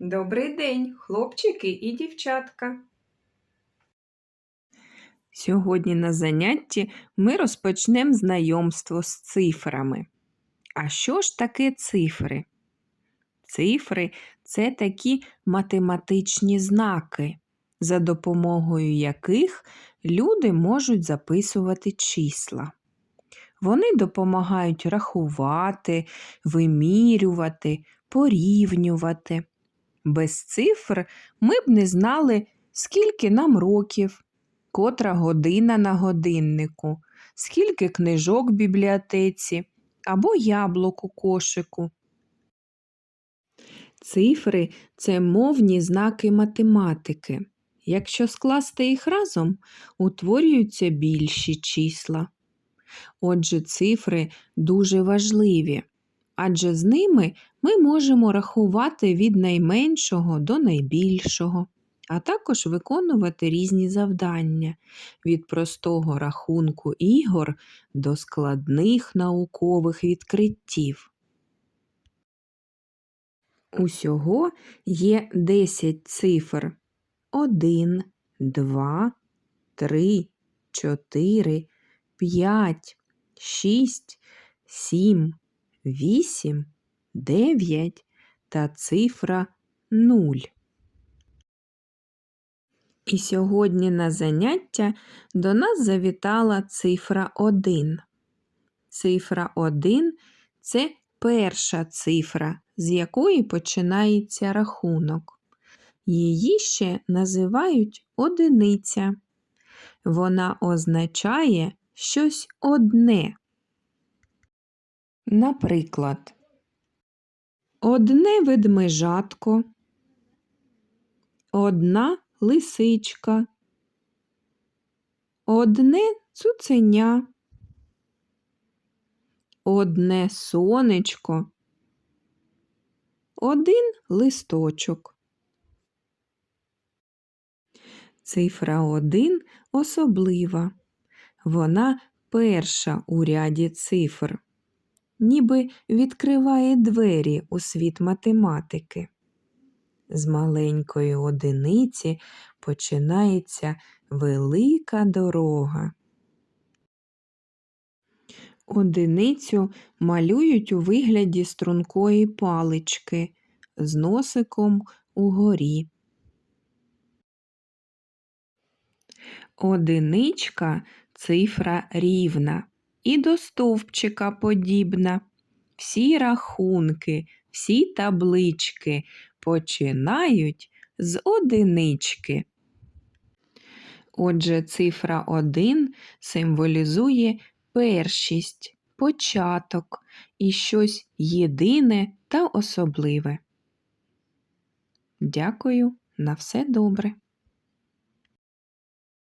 Добрий день, хлопчики і дівчатка. Сьогодні на занятті ми розпочнемо знайомство з цифрами. А що ж таке цифри? Цифри це такі математичні знаки, за допомогою яких люди можуть записувати числа. Вони допомагають рахувати, вимірювати, порівнювати. Без цифр ми б не знали, скільки нам років, котра година на годиннику, скільки книжок в бібліотеці або яблук у кошику. Цифри це мовні знаки математики. Якщо скласти їх разом, утворюються більші числа. Отже, цифри дуже важливі, адже з ними ми можемо рахувати від найменшого до найбільшого, а також виконувати різні завдання від простого рахунку ігор до складних наукових відкриттів. Усього є 10 цифр 1, 2, 3, 4, 5, 6, 7, 8, 9 та цифра 0. І сьогодні на заняття до нас завітала цифра 1. Цифра 1 це перша цифра, з якої починається рахунок. Її ще називають одиниця. Вона означає щось одне. Наприклад, одне ведмежатко, одна лисичка, одне цуценя, одне сонечко, один листочок. Цифра 1 особлива. Вона перша у ряді цифр, ніби відкриває двері у світ математики. З маленької одиниці починається велика дорога. Одиницю малюють у вигляді стрункої палички з носиком угорі. Одиничка цифра рівна і до стовпчика подібна. Всі рахунки, всі таблички починають з одинички. Отже, цифра 1 символізує першість, початок і щось єдине та особливе. Дякую, на все добре.